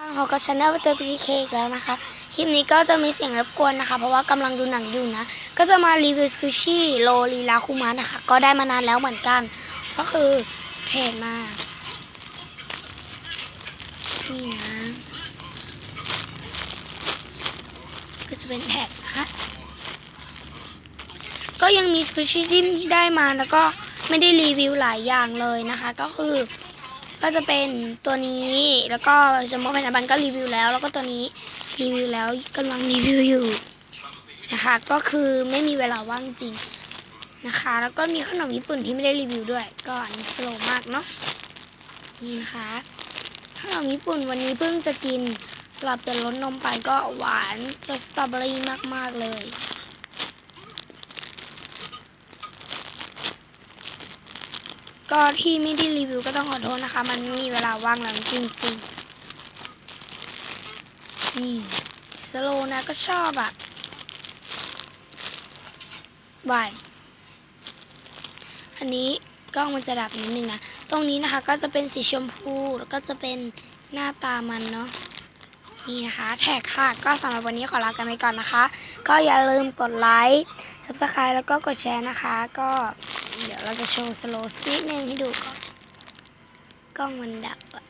ฮอก็ชาแนลเตอร์พีเคอีกแล้วนะคะ คลิปนี้ก็จะมีเสียงรบกวนนะคะ เพราะว่ากำลังดูหนังอยู่นะ ก็จะมารีวิวสกูชี่โลลีลาคุมานะคะ ก็ได้มานานแล้วเหมือนกัน ก็คือเพจมา นี่นะ ก็จะเป็นแท็กนะคะก็ยังมีสกูชี่ที่ได้มาแล้วก็ไม่ได้รีวิวหลายอย่างเลยนะคะ ก็คือ ก็จะเป็นตัวนี้แล้วก็สมมติพันธบันก็รีวิวแล้ว แล้วก็ตัวนี้รีวิวแล้วกำลังรีวิวอยู่นะคะก็คือไม่มีเวลาว่างจริงนะคะ แล้วก็มีขนมญี่ปุ่นที่ไม่ได้รีวิวด้วย ก็อันนี้สโลมากเนาะนี่นะคะขนมญี่ปุ่นวันนี้เพิ่งจะกินหลับแต่รสนมไปก็หวานรสสตรอเบอรี่มากๆเลย ก็ที่ไม่ได้รีวิวก็ต้องขอโทษนะคะ มันมีเวลาว่างแล้วจริงๆ นี่สโลนะก็ชอบอะบายอันนี้กล้องมันจะดับนิดนึงนะ ตรงนี้นะคะก็จะเป็นสีชมพูแล้วก็จะเป็นหน้าตามันเนาะ นี่นะคะ แท็กค่ะ ก็สำหรับวันนี้ขอลากันไปก่อนนะคะ ก็อย่าลืมกดไลค์ subscribe แล้วก็กดแชร์นะคะ ก็ เดี๋ยวเราจะโชว์สโลว์สักนิดนึงให้ดูก่อน กล้องมันดับอะ